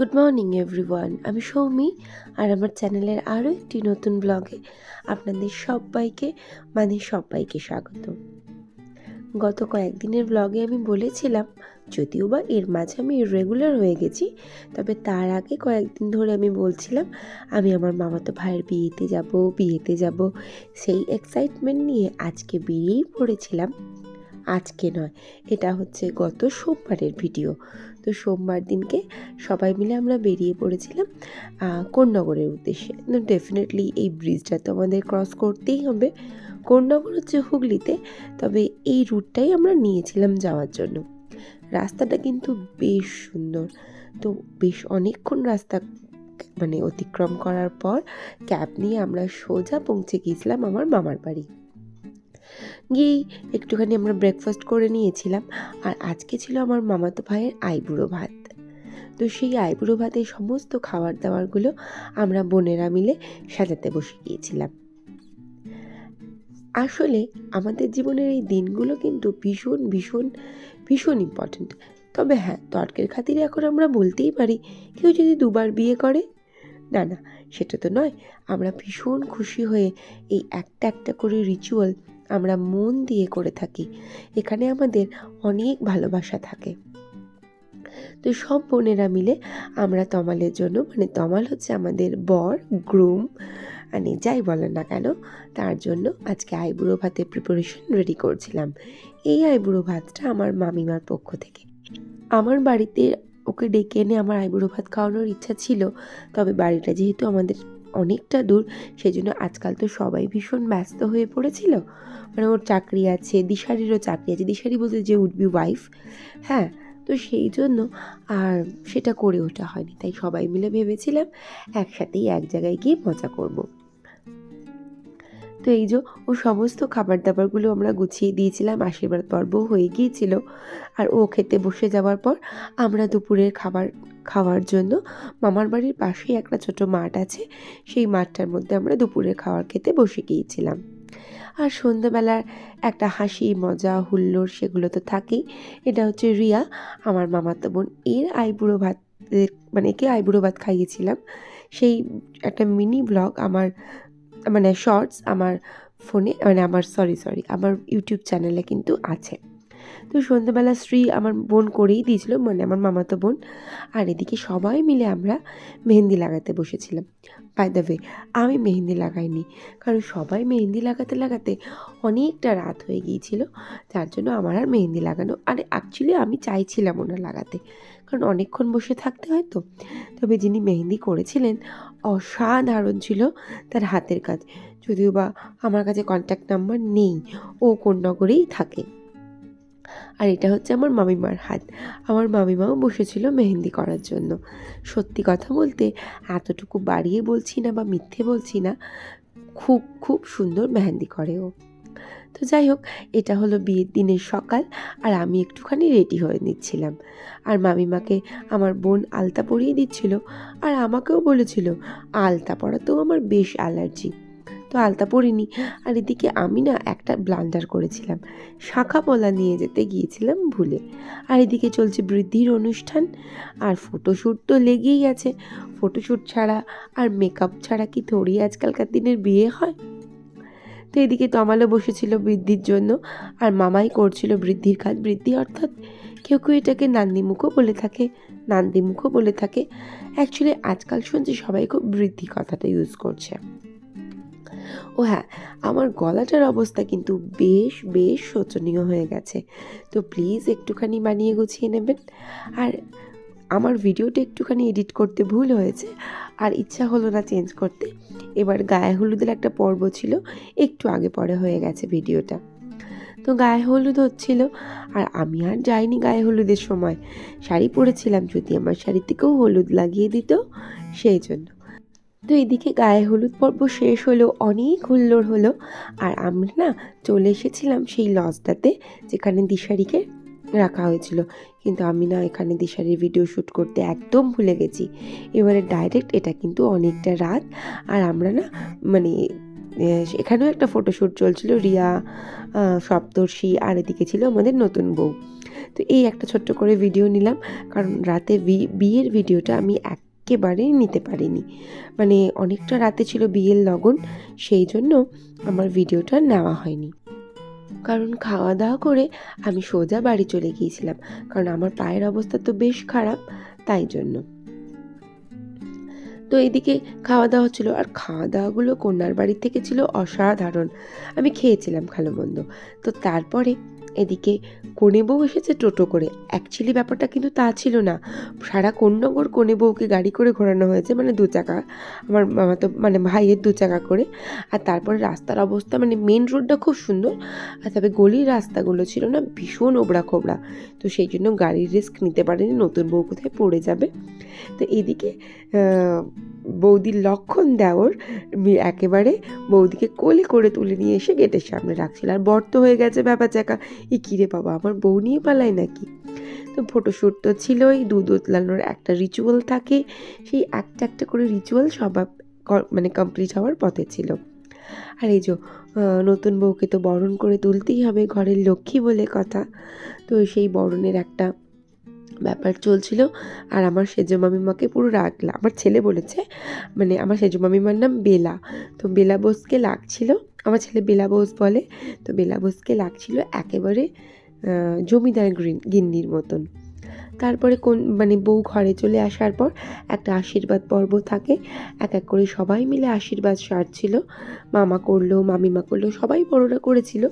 Good morning everyone আমি সৌমি আর আমার চ্যানেলের আরও একটি নতুন ব্লগে আপনাদের সবাইকে মানে সবাইকে স্বাগত। গত কয়েকদিনের ব্লগে আমি বলেছিলাম, যদিও বা এর মাঝে আমি রেগুলার হয়ে গেছি, তবে তার আগে কয়েকদিন ধরে আমি বলছিলাম, আমি আমার মামাতো ভাইয়ের বিয়েতে যাব বিয়েতে যাব। সেই এক্সাইটমেন্ট নিয়ে আজকে বেরিয়েই পড়েছিলাম। আজকে নয়, এটা হচ্ছে গত সোমবারের ভিডিও। তো সোমবার দিনকে সবাই মিলে আমরা বেরিয়ে পড়েছিলাম কোন্নগরের উদ্দেশ্যে। ডেফিনেটলি এই ব্রিজটা তো আমাদের ক্রস করতেই হবে। কোন্নগর হচ্ছে হুগলিতে, তবে এই রুটটাই আমরা নিয়েছিলাম যাওয়ার জন্য। রাস্তাটা কিন্তু বেশ সুন্দর। তো বেশ অনেকক্ষণ রাস্তা মানে অতিক্রম করার পর ক্যাব নিয়ে আমরা সোজা পৌঁছে গিয়েছিলাম আমার মামার বাড়ি। গিয়েই একটুখানি আমরা ব্রেকফাস্ট করে নিয়েছিলাম। আর আজকে ছিল আমার মামাতো ভাইয়ের আইবুড়ো ভাত। তো সেই আইবুড়ো ভাতের সমস্ত খাবার দাবারগুলো আমরা বোনেরা মিলে সাজাতে বসে গিয়েছিলাম। আসলে আমাদের জীবনের এই দিনগুলো কিন্তু ভীষণ ভীষণ ভীষণ ইম্পর্ট্যান্ট তবে হ্যাঁ তর্কের খাতিরে এখন আমরা বলতেই পারি, কেউ যদি দুবার বিয়ে করে, না না, সেটা তো নয়, আমরা ভীষণ খুশি হয়ে এই একটা একটা করে রিচুয়াল আমরা মন দিয়ে করে থাকি। এখানে আমাদের অনেক ভালোবাসা থাকে। তো সব বোনেরা মিলে আমরা তমালের জন্য মানে তমাল হচ্ছে আমাদের বর গ্রুম মানে যাই বলেন না কেন, তার জন্য আজকে আইবুড়ো ভাতের প্রিপারেশন রেডি করছিলাম। এই আইবুড়ো ভাতটা আমার মামিমার পক্ষ থেকে। আমার বাড়িতে ওকে ডেকে এনে আমার আইবুড়ো ভাত খাওয়ানোর ইচ্ছা ছিল, তবে বাড়িটা যেহেতু আমাদের অনেকটা দূর। সেই জন্য আজকাল তো সবাই ভীষণ ব্যস্ত হয়ে পড়েছিল। মানে ওর চাকরি আছে, দিশারিরও চাকরি আছে। দিশারি বলতে যে উড বি ওয়াইফ হ্যাঁ তো সেই জন্য আর সেটা করে ওঠা হয়নি। তাই সবাই মিলে ভেবেছিলাম একসাথেই এক জায়গায় গিয়ে মজা করব। তো এই যে ও সমস্ত খাবার দাবারগুলো আমরা গুছিয়ে দিয়েছিলাম, আশীর্বাদ পর্ব হয়ে গিয়েছিল। আর ও খেতে বসে যাওয়ার পর আমরা দুপুরের খাবার খাওয়ার জন্য মামার বাড়ির পাশেই একটা ছোট মাঠ আছে, সেই মাঠটার মধ্যে আমরা দুপুরের খাবার খেতে বসে গিয়েছিলাম। আর সন্ধ্যাবেলার একটা হাসি, মজা, হুল্লোড় সেগুলো তো থাকেই। এটা হচ্ছে রিয়া, আমার মামাতো বোন। এর আইবুড়ো ভাত মানে একে আইবুড়ো ভাত খাইয়েছিলাম। সেই একটা মিনি ব্লগ আমার মানে শর্টস আমার ফোনে মানে আমার সরি সরি আমার ইউটিউব চ্যানেলে কিন্তু আছে। তো সন্ধ্যাবেলা শ্রী আমার বোন করেই দিয়েছিল মানে আমার মামাতো বোন। আর এদিকে সবাই মিলে আমরা মেহেন্দি লাগাতে বসেছিলাম। বাই দ্য আমি মেহেন্দি লাগাইনি, কারণ সবাই মেহেন্দি লাগাতে লাগাতে অনেকটা রাত হয়ে গিয়েছিল। যার জন্য আমার আর মেহেন্দি লাগানো, আর অ্যাকচুয়ালি আমি চাইছিলাম ওনার লাগাতে, কারণ অনেকক্ষণ বসে থাকতে হয় তো। তবে যিনি মেহেন্দি করেছিলেন, অসাধারণ ছিল তার হাতের কাজ। যদিও বা আমার কাছে কন্ট্যাক্ট নাম্বার নেই, ও কোন নগরেই থাকে। আর এটা হচ্ছে আমার মামিমার হাত। আমার মামিমাও বসেছিল মেহেন্দি করার জন্য। সত্যি কথা বলতে, এতটুকু বাড়িয়ে বলছি না বা মিথ্যে বলছি না, খুব খুব সুন্দর মেহেন্দি করে ও। তো যাই হোক, এটা হলো বিয়ের দিনের সকাল, আর আমি একটুখানি রেডি হয়ে নিচ্ছিলাম। আর মামিমাকে আমার বোন আলতা পরিয়ে দিচ্ছিল, আর আমাকেও বলেছিল, আলতা পরাতেও আমার বেশ অ্যালার্জি। তো আলতা পরিনি। আর এদিকে আমি না একটা ব্লান্ডার করেছিলাম। শাখা পলা নিয়ে যেতে গিয়েছিলাম ভুলে। আর এদিকে চলছে বৃদ্ধির অনুষ্ঠান। আর ফটোশ্যুট তো লেগেই আছে। ফটোশ্যুট ছাড়া আর মেকআপ ছাড়া কি থোড়ি আজকালকার দিনের বিয়ে হয়? তো এদিকে তমালও বসেছিল বৃদ্ধির জন্য। আর মামাই করছিল বৃদ্ধির কাজ। বৃদ্ধি অর্থাৎ কেউ কেউ এটাকে নান্দিমুখও বলে থাকে, নান্দিমুখও বলে থাকে। অ্যাকচুয়ালি আজকাল শুনছি সবাই খুব বৃদ্ধি কথাটা ইউজ করছে। ও হ্যাঁ আমার গলাটার অবস্থা কিন্তু বেশ বেশ শোচনীয় হয়ে গেছে। তো প্লিজ একটুখানি বানিয়ে গুছিয়ে নেবেন। আর আমার ভিডিওটা একটুখানি এডিট করতে ভুল হয়েছে। আর ইচ্ছা হলো না চেঞ্জ করতে। এবার গায়ে হলুদের একটা পর্ব ছিল। একটু আগে পরে হয়ে গেছে ভিডিওটা। তো গায়ে হলুদ হচ্ছিল। আর আমি আর যাইনি গায়ে হলুদের সময়। শাড়ি পরেছিলাম যদি আমার শাড়ি থেকেও হলুদ লাগিয়ে দিত, সেই জন্য। তো এদিকে গায়ে হলুদ পর্ব শেষ হলো, অনেক হুল্লোড় হলো। আর আমরা না চলে এসেছিলাম সেই লজটাতে যেখানে দিশারিকে রাখা হয়েছিল। কিন্তু আমি না এখানে দিশারির ভিডিও শ্যুট করতে একদম ভুলে গেছি। এবারে ডাইরেক্ট এটা কিন্তু অনেকটা রাত। আর আমরা না মানে এখানেও একটা ফটোশ্যুট চলছিল রিয়া সপ্তর্ষি, আর এদিকে ছিল আমাদের নতুন বউ। তো এই একটা ছোট্ট করে ভিডিও নিলাম। কারণ রাতে বিয়ের ভিডিওটা আমি একেবারেই নিতে পারিনি। মানে অনেকটা রাতে ছিল বিয়ের লগন, সেই জন্য আমার ভিডিওটা নেওয়া হয়নি। কারণ খাওয়া দাওয়া করে আমি সোজা বাড়ি চলে গিয়েছিলাম, কারণ আমার পায়ের অবস্থা তো বেশ খারাপ, তাই জন্য। তো এদিকে খাওয়া দাওয়া ছিল আর খাওয়া দাওয়াগুলো কন্যার বাড়ি থেকে ছিল অসাধারণ। আমি খেয়েছিলাম ভালো মন্দ। তো তারপরে এদিকে কনে বউ এসেছে টোটো করে। অ্যাকচুয়ালি ব্যাপারটা কিন্তু তা ছিল না। সারা কোন্নগর কনে বউকে গাড়ি করে ঘোরানো হয়েছে মানে দু চাকা, আমার মামা তো মানে ভাইয়ের দু চাকা করে। আর তারপরে রাস্তার অবস্থা মানে মেন রোডটা খুব সুন্দর, আর তবে গলির রাস্তাগুলো ছিল না, ভীষণ ওবড়া খোবড়া। তো সেই জন্য গাড়ির রিস্ক নিতে পারেনি, নতুন বউ কোথায় পড়ে যাবে। তো এদিকে বৌদির লক্ষণ দেওর একেবারে বৌদিকে কোলে করে তুলে নিয়ে এসে গেটের সামনে রাখছিল। আর বর্ত হয়ে গেছে ব্যাপার চাকা ই কিরে বাবা, আমার বউ নিয়ে পালায় নাকি? তো ফটোশ্যুট তো ছিলই, দুধ উতলানোর একটা রিচুয়াল থাকে। সেই একটা একটা করে রিচুয়াল সবার মানে কমপ্লিট হওয়ার পথে ছিল। আর এই যে নতুন বউকে তো বরণ করে তুলতেই হবে ঘরের লক্ষ্মী বলে কথা। তো সেই বরণের একটা ব্যাপার চলছিল আর আমার সেজো মামিমাকে পুরো রাখলা আমার ছেলে বলেছে মানে আমার সেজো মামিমার নাম বেলা। তো বেলা বোসকে লাগছিল, আমার ছেলে বেলা বোস বলে, তো বেলা বোসকে লাগছিল একেবারে জমিদার গ্রিন, গিন্নির মতন। তারপরে কোন মানে বউ ঘরে চলে আসার পর একটা আশীর্বাদ পর্ব থাকে। এক এক করে সবাই মিলে আশীর্বাদ সারছিল। মামা করল, মামিমা করল, সবাই বড়রা করেছিল।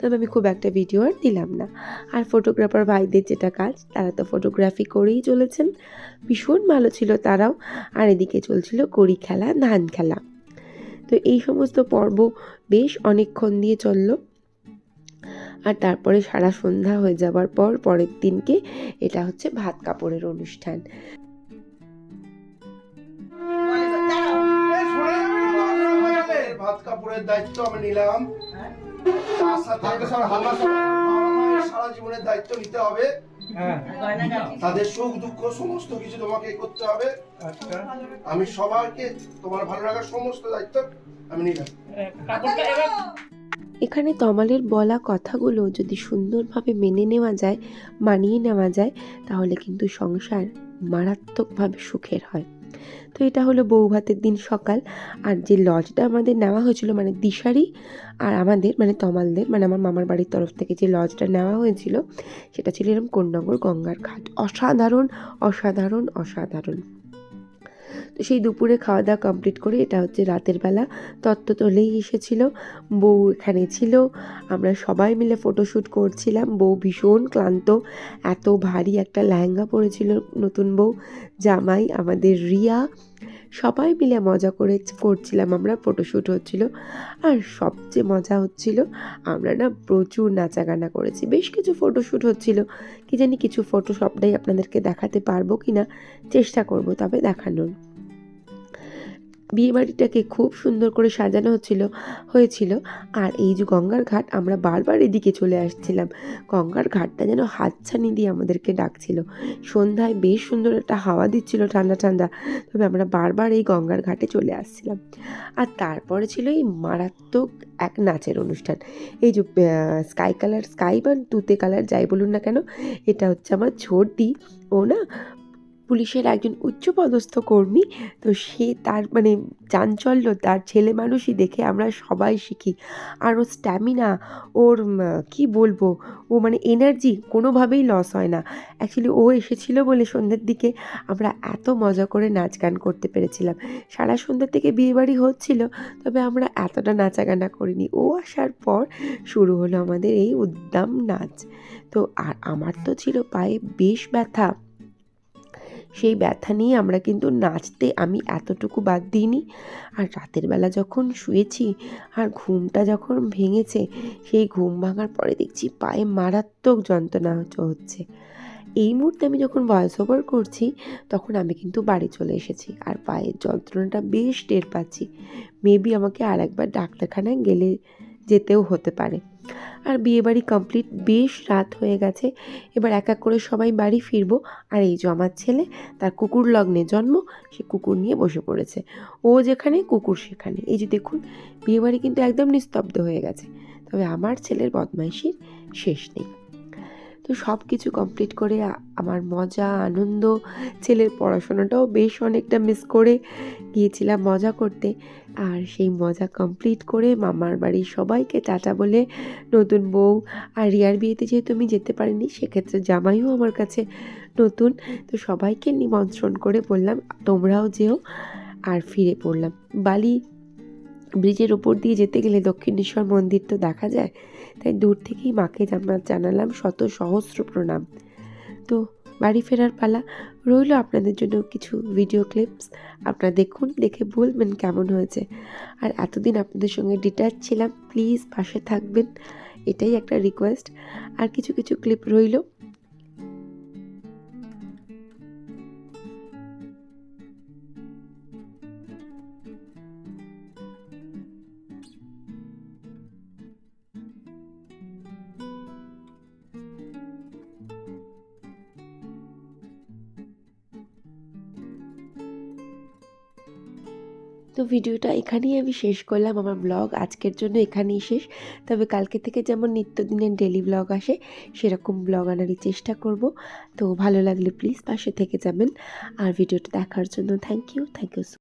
তবে আমি খুব একটা ভিডিও আর দিলাম না। আর ফটোগ্রাফার ভাইদের যেটা কাজ, তারা তো ফটোগ্রাফি করেই চলেছেন। ভীষণ ভালো ছিল তারাও। আর এদিকে চলছিল কড়ি খেলা, ধান খেলা। তো এই সমস্ত পর্ব বেশ অনেকক্ষণ দিয়ে চলল। আর তারপরে সারা সন্ধ্যা হয়ে যাবার পর পরের দিনকে এটা হচ্ছে ভাত কাপড়ের অনুষ্ঠান। ভাত কাপড়ের দায়িত্ব আমি নিলাম সারা জীবনের দায়িত্ব নিতে হবে তাদের সুখ দুঃখ সমস্ত কিছু তোমাকে করতে হবে। আমি সবাইকে তোমার ভালো লাগার সমস্ত দায়িত্ব আমি নিলাম। এখানে তমালের বলা কথাগুলো যদি সুন্দরভাবে মেনে নেওয়া যায়, মানিয়ে নেওয়া যায়, তাহলে কিন্তু সংসার মারাত্মকভাবে সুখের হয়। তো এটা হলো বউ ভাতের দিন সকাল। আর যে লজটা আমাদের নেওয়া হয়েছিল মানে দিশারি আর আমাদের মানে তমালদের মানে আমার মামার বাড়ির তরফ থেকে যে লজটা নেওয়া হয়েছিল, সেটা ছিল এরকম কোন্নগর গঙ্গার ঘাট। অসাধারণ অসাধারণ অসাধারণ। তো সেই দুপুরে খাওয়া দাওয়া কমপ্লিট করে এটা হচ্ছে রাতের বেলা। তত্ত্ব তোলেই এসেছিল। বউ এখানে ছিল। আমরা সবাই মিলে ফটোশ্যুট করছিলাম। বউ ভীষণ ক্লান্ত। এত ভারী একটা লেহেঙ্গা পরেছিল নতুন বউ, জামাই, আমাদের রিয়া। সবাই মিলে মজা করে করছিলাম আমরা ফটোশ্যুট হচ্ছিল। আর সবচেয়ে মজা হচ্ছিল, আমরা না প্রচুর নাচাগানা করেছি। বেশ কিছু ফটোশ্যুট হচ্ছিল। কি জানি কিছু ফটো সবটাই আপনাদেরকে দেখাতে পারব কি না চেষ্টা করব তবে দেখানোর। বিয়ে বাড়িটাকে খুব সুন্দর করে সাজানো হচ্ছিল, হয়েছিল। আর এই যে গঙ্গার ঘাট, আমরা বারবার এদিকে চলে আসছিলাম। গঙ্গার ঘাটটা যেন হাতছানি দিয়ে আমাদেরকে ডাকছিল। সন্ধ্যায় বেশ সুন্দর একটা হাওয়া দিচ্ছিল ঠান্ডা ঠান্ডা, তবে আমরা বারবার এই গঙ্গার ঘাটে চলে আসছিলাম। আর তারপরে ছিল এই মারাত্মক এক নাচের অনুষ্ঠান। এই যে স্কাই কালার স্কাই বা তুতে কালার যাই বলুন না কেন, এটা হচ্ছে আমার ছোটি ও না পুলিশের একজন উচ্চপদস্থ কর্মী, তো সে তার মানে চাঞ্চল্য, তার ছেলে মানুষই দেখে আমরা সবাই শিখি। আর ওর স্ট্যামিনা ওর কি বলব, ও মানে এনার্জি কোনোভাবেই লস হয় না। অ্যাকচুয়ালি ও এসেছিল বলে সন্ধ্যের দিকে আমরা এত মজা করে নাচ গান করতে পেরেছিলাম। সারা সন্ধ্যা থেকে বিয়েবাড়ি হচ্ছিল, তবে আমরা এতটা নাচাগানা করিনি। ও আসার পর শুরু হলো আমাদের এই উদ্দাম নাচ। তো আর আমার তো ছিল পায়ে বেশ ব্যথা। সেই ব্যথা নিয়ে আমরা কিন্তু নাচতে আমি এতটুকু বাদ দিইনি। আর রাতের বেলা যখন শুয়েছি আর ঘুমটা যখন ভেঙেছে, সেই ঘুম ভাঙার পরে দেখছি পায়ে মারাত্মক যন্ত্রণা হচ্ছে- এই মুহূর্তে আমি যখন ভয়েস ওভার করছি, তখন আমি কিন্তু বাড়ি চলে এসেছি আর পায়ের যন্ত্রণাটা বেশ টের পাচ্ছি। মেবি আমাকে আর একবার ডাক্তারখানায় গেলে যেতেও হতে পারে। আর বিয়েবাড়ি কমপ্লিট বেশ রাত হয়ে গেছে। এবার এক এক করে সবাই বাড়ি ফিরবো। আর এই যে আমার ছেলে, তার কুকুর লগ্নে জন্ম, সে কুকুর নিয়ে বসে পড়েছে। ও যেখানে, কুকুর সেখানে। এই যে দেখুন, বিয়েবাড়ি কিন্তু একদম নিস্তব্ধ হয়ে গেছে। তবে আমার ছেলের বদমাইশির শেষ নেই। তো সব কিছু কমপ্লিট করে আমার মজা, আনন্দ, ছেলের পড়াশোনাটাও বেশ অনেকটা মিস করে গিয়েছিলাম মজা করতে। আর সেই মজা কমপ্লিট করে মামার বাড়ির সবাইকে টাটা বলে নতুন বউ আর রিয়ার বিয়েতে যেহেতু আমি যেতে পারিনি, সেক্ষেত্রে জামাইও আমার কাছে নতুন। তো সবাইকে নিমন্ত্রণ করে বললাম, তোমরাও যেও। আর ফিরে পড়লাম। বালি ব্রিজের ওপর দিয়ে যেতে গেলে দক্ষিণেশ্বর মন্দির তো দেখা যায় তাই দূর থেকেই মাকে জানা, জানালাম শত সহস্র প্রণাম। তো বাড়ি ফেরার পালা। রইল আপনাদের জন্য কিছু ভিডিও ক্লিপস আপনারা দেখুন, দেখে বলবেন কেমন হয়েছে। আর এতদিন আপনাদের সঙ্গে ডিটাচ ছিলাম প্লিজ পাশে থাকবেন। এটাই একটা রিকোয়েস্ট আর কিছু কিছু ক্লিপ রইল। তো ভিডিওটা এখানেই আমি শেষ করলাম। আমার ব্লগ আজকের জন্য এখানেই শেষ। তবে কালকে থেকে যেমন নিত্যদিনের ডেলি ব্লগ আসে, সেরকম ব্লগ আনারই চেষ্টা করব। তো ভালো লাগলে প্লিজ পাশে থেকে যাবেন। আর ভিডিওটা দেখার জন্য থ্যাংক ইউ থ্যাংক ইউ